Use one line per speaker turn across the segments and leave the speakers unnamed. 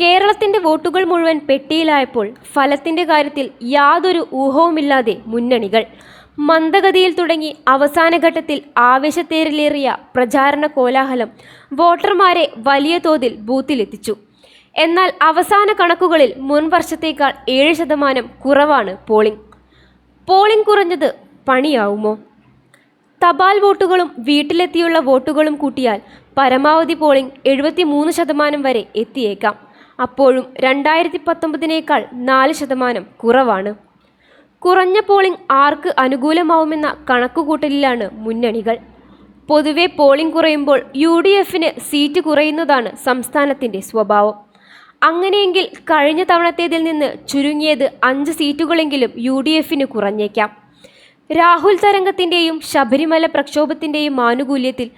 കേരളത്തിന്റെ വോട്ടുകൾ മുഴുവൻ പെട്ടിയിലായപ്പോൾ ഫലത്തിന്റെ കാര്യത്തിൽ യാതൊരു ഊഹവുമില്ലാതെ മുന്നണികൾ മന്ദഗതിയിൽ തുടങ്ങി അവസാന ഘട്ടത്തിൽ ആവേശത്തേരിലേറിയ പ്രചാരണ കോലാഹലം വോട്ടർമാരെ വലിയ തോതിൽ ബൂത്തിലെത്തിച്ചു. എന്നാൽ അവസാന കണക്കുകളിൽ മുൻ വർഷത്തേക്കാൾ ഏഴ് ശതമാനം കുറവാണ് പോളിംഗ്. പോളിംഗ് കുറഞ്ഞത് പണിയാവുമോ? തപാൽ വോട്ടുകളും വീട്ടിലെത്തിയുള്ള വോട്ടുകളും കൂട്ടിയാൽ പരമാവധി പോളിംഗ് എഴുപത്തി മൂന്ന് ശതമാനം വരെ എത്തിയേക്കാം. അപ്പോഴും രണ്ടായിരത്തി പത്തൊമ്പതിനേക്കാൾ നാല് ശതമാനം കുറവാണ്. കുറഞ്ഞ പോളിംഗ് ആർക്ക് അനുകൂലമാവുമെന്ന കണക്കുകൂട്ടലിലാണ് മുന്നണികൾ. പൊതുവെ പോളിംഗ് കുറയുമ്പോൾ യു ഡി എഫിന് സീറ്റ് കുറയുന്നതാണ് സംസ്ഥാനത്തിന്റെ സ്വഭാവം. അങ്ങനെയെങ്കിൽ കഴിഞ്ഞ തവണത്തേതിൽ നിന്ന് ചുരുങ്ങിയത് അഞ്ച് സീറ്റുകളെങ്കിലും യു ഡി എഫിന് കുറഞ്ഞേക്കാം. രാഹുൽ തരംഗത്തിന്റെയും ശബരിമല പ്രക്ഷോഭത്തിന്റെയും ആനുകൂല്യത്തിൽ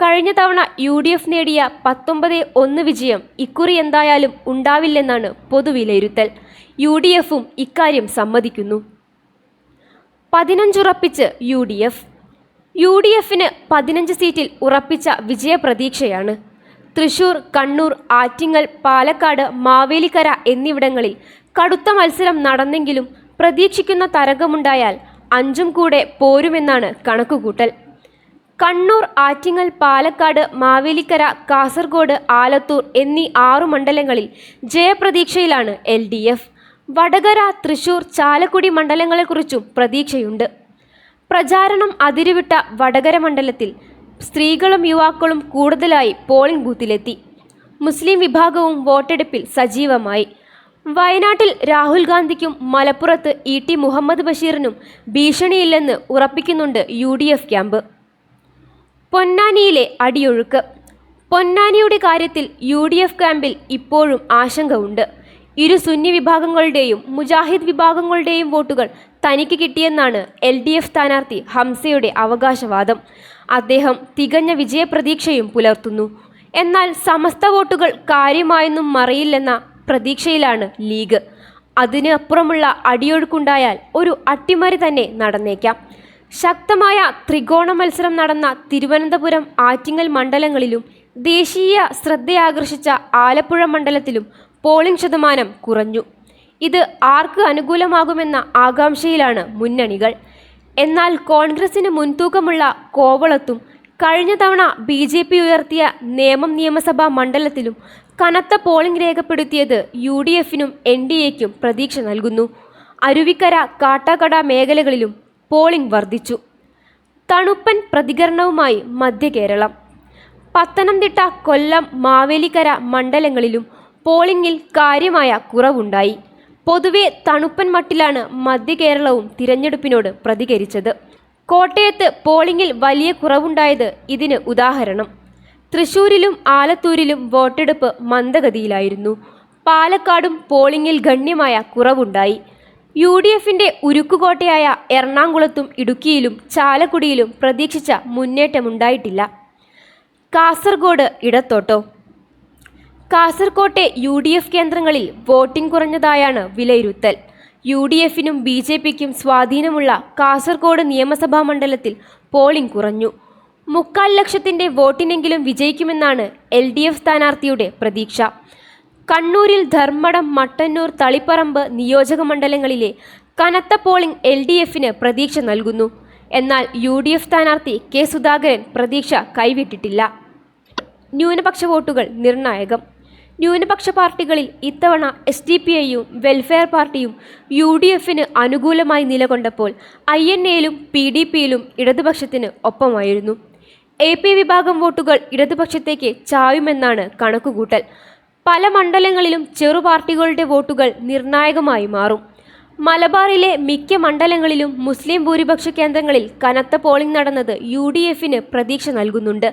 കഴിഞ്ഞ തവണ യു ഡി എഫ് നേടിയ പത്തൊമ്പത് ഒന്ന് വിജയം ഇക്കുറി എന്തായാലും ഉണ്ടാവില്ലെന്നാണ് പൊതുവിലയിരുത്തൽ. യു ഡി എഫും ഇക്കാര്യം സമ്മതിക്കുന്നു. പതിനഞ്ചുറപ്പിച്ച് U D F. U D എഫിന് പതിനഞ്ച് സീറ്റിൽ ഉറപ്പിച്ച വിജയപ്രതീക്ഷയാണ്. തൃശൂർ കണ്ണൂർ ആറ്റിങ്ങൽ പാലക്കാട് മാവേലിക്കര എന്നിവിടങ്ങളിൽ കടുത്ത മത്സരം നടന്നെങ്കിലും പ്രതീക്ഷിക്കുന്ന തരംഗമുണ്ടായാൽ അഞ്ചും കൂടെ പോരുമെന്നാണ് കണക്കുകൂട്ടൽ. കണ്ണൂർ ആറ്റിങ്ങൽ പാലക്കാട് മാവേലിക്കര കാസർഗോഡ് ആലത്തൂർ എന്നീ ആറു മണ്ഡലങ്ങളിൽ ജയപ്രതീക്ഷയിലാണ് L D F. Vadakara Thrissur Chalakudy മണ്ഡലങ്ങളെക്കുറിച്ചും പ്രതീക്ഷയുണ്ട്. പ്രചാരണം അതിരുവിട്ട വടകര മണ്ഡലത്തിൽ സ്ത്രീകളും യുവാക്കളും കൂടുതലായി പോളിംഗ് ബൂത്തിലെത്തി. മുസ്ലിം വിഭാഗവും വോട്ടെടുപ്പിൽ സജീവമായി. വയനാട്ടിൽ രാഹുൽ ഗാന്ധിക്കും മലപ്പുറത്ത് ഇ ടി മുഹമ്മദ് ബഷീറിനും ഭീഷണിയില്ലെന്ന് ഉറപ്പിക്കുന്നുണ്ട് യു ക്യാമ്പ്. പൊന്നാനിയിലെ അടിയൊഴുക്ക്. പൊന്നാനിയുടെ കാര്യത്തിൽ യു ഡി എഫ് ക്യാമ്പിൽ ഇപ്പോഴും ആശങ്കയുണ്ട്. ഇരു സുന്നി വിഭാഗങ്ങളുടെയും മുജാഹിദ് വിഭാഗങ്ങളുടെയും വോട്ടുകൾ തനിക്ക് കിട്ടിയെന്നാണ് എൽ ഡി എഫ് സ്ഥാനാർത്ഥി ഹംസയുടെ അവകാശവാദം. അദ്ദേഹം തികഞ്ഞ വിജയപ്രതീക്ഷയും പുലർത്തുന്നു. എന്നാൽ സമസ്ത വോട്ടുകൾ കാര്യമായൊന്നും മറിയില്ലെന്ന പ്രതീക്ഷയിലാണ് ലീഗ്. അതിനപ്പുറമുള്ള അടിയൊഴുക്കുണ്ടായാൽ ഒരു അട്ടിമറി തന്നെ നടന്നേക്കാം. ശക്തമായ ത്രികോണ മത്സരം നടന്ന തിരുവനന്തപുരം ആറ്റിങ്ങൽ മണ്ഡലങ്ങളിലും ദേശീയ ശ്രദ്ധയാകർഷിച്ച ആലപ്പുഴ മണ്ഡലത്തിലും പോളിംഗ് ശതമാനം കുറഞ്ഞു. ഇത് ആർക്ക് അനുകൂലമാകുമെന്ന ആകാംക്ഷയിലാണ് മുന്നണികൾ. എന്നാൽ കോൺഗ്രസിന് മുൻതൂക്കമുള്ള കോവളത്തും കഴിഞ്ഞ തവണ ബി ജെ പി ഉയർത്തിയ നേമം നിയമസഭാ മണ്ഡലത്തിലും കനത്ത പോളിംഗ് രേഖപ്പെടുത്തിയത് യു ഡി എഫിനും എൻ ഡി എക്കും പ്രതീക്ഷ നൽകുന്നു. അരുവിക്കര കാട്ടാക്കട മേഖലകളിലും പോളിംഗ് വർദ്ധിച്ചു. തണുപ്പൻ പ്രതികരണവുമായി മധ്യകേരളം. പത്തനംതിട്ട കൊല്ലം മാവേലിക്കര മണ്ഡലങ്ങളിലും പോളിംഗിൽ കാര്യമായ കുറവുണ്ടായി. പൊതുവെ തണുപ്പൻ മട്ടിലാണ് മധ്യകേരളവും തിരഞ്ഞെടുപ്പിനോട് പ്രതികരിച്ചത്. കോട്ടയത്ത് പോളിംഗിൽ വലിയ കുറവുണ്ടായത് ഇതിന് ഉദാഹരണം. തൃശൂരിലും ആലത്തൂരിലും വോട്ടെടുപ്പ് മന്ദഗതിയിലായിരുന്നു. പാലക്കാടും പോളിംഗിൽ ഗണ്യമായ കുറവുണ്ടായി. യു ഡി എഫിന്റെ ഉരുക്കുകോട്ടയായ എറണാകുളത്തും ഇടുക്കിയിലും ചാലക്കുടിയിലും പ്രതീക്ഷിച്ച മുന്നേറ്റമുണ്ടായിട്ടില്ല. കാസർഗോഡ് ഇടത്തോട്ടോ. കാസർകോട്ടെ യു ഡി എഫ് കേന്ദ്രങ്ങളിൽ വോട്ടിംഗ് കുറഞ്ഞതായാണ് വിലയിരുത്തൽ. യു ഡി എഫിനും ബി ജെ പിക്കും സ്വാധീനമുള്ള കാസർഗോഡ് നിയമസഭാ മണ്ഡലത്തിൽ പോളിംഗ് കുറഞ്ഞു. മുക്കാൽ ലക്ഷത്തിന്റെ വോട്ടിനെങ്കിലും വിജയിക്കുമെന്നാണ് എൽ ഡി എഫ് സ്ഥാനാർത്ഥിയുടെ പ്രതീക്ഷ. കണ്ണൂരിൽ ധർമ്മടം മട്ടന്നൂർ തളിപ്പറമ്പ് നിയോജക മണ്ഡലങ്ങളിലെ കനത്ത പോളിംഗ് എൽ ഡി എഫിന് പ്രതീക്ഷ നൽകുന്നു. എന്നാൽ യു ഡി എഫ് സ്ഥാനാർത്ഥി കെ സുധാകരൻ പ്രതീക്ഷ കൈവിട്ടിട്ടില്ല. ന്യൂനപക്ഷ വോട്ടുകൾ നിർണായകം. ന്യൂനപക്ഷ പാർട്ടികളിൽ ഇത്തവണ എസ് ഡി പി ഐയും വെൽഫെയർ പാർട്ടിയും യു ഡി എഫിന് അനുകൂലമായി നിലകൊണ്ടപ്പോൾ ഐ എൻ എയിലും പി ഡി പിയിലും ഇടതുപക്ഷത്തിന് ഒപ്പമായിരുന്നു. എ പി വിഭാഗം വോട്ടുകൾ ഇടതുപക്ഷത്തേക്ക് ചായുമെന്നാണ് കണക്കുകൂട്ടൽ. പല മണ്ഡലങ്ങളിലും ചെറു പാർട്ടികളുടെ വോട്ടുകൾ നിർണായകമായി മാറും. മലബാറിലെ മിക്ക മണ്ഡലങ്ങളിലും മുസ്ലിം ഭൂരിപക്ഷ കേന്ദ്രങ്ങളിൽ കനത്ത പോളിംഗ് നടന്നത് യു ഡി എഫിന് പ്രതീക്ഷ നൽകുന്നുണ്ട്.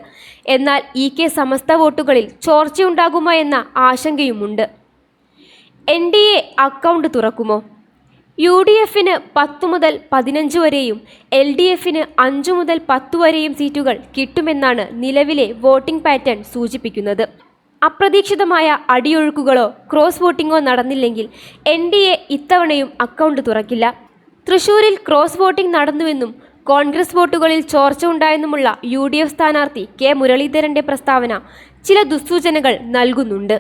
എന്നാൽ ഇ കെ സമസ്ത വോട്ടുകളിൽ ചോർച്ചയുണ്ടാകുമോ എന്ന ആശങ്കയുമുണ്ട്. എൻ ഡി എ അക്കൗണ്ട് തുറക്കുമോ? യു ഡി എഫിന് പത്ത് മുതൽ പതിനഞ്ച് വരെയും എൽ ഡി എഫിന് അഞ്ചു മുതൽ പത്ത് വരെയും സീറ്റുകൾ കിട്ടുമെന്നാണ് നിലവിലെ വോട്ടിംഗ് പാറ്റേൺ സൂചിപ്പിക്കുന്നത്. അപ്രതീക്ഷിതമായ അടിയൊഴുക്കുകളോ ക്രോസ് വോട്ടിങ്ങോ നടന്നില്ലെങ്കിൽ എൻ ഡി എ ഇത്തവണയും അക്കൗണ്ട് തുറക്കില്ല. തൃശൂരിൽ ക്രോസ് വോട്ടിംഗ് നടന്നുവെന്നും കോൺഗ്രസ് വോട്ടുകളിൽ ചോർച്ച ഉണ്ടായെന്നുമുള്ള യു ഡി എഫ് സ്ഥാനാർത്ഥി കെ മുരളീധരന്റെ പ്രസ്താവന ചില ദുസ്സൂചനകൾ നൽകുന്നുണ്ട്.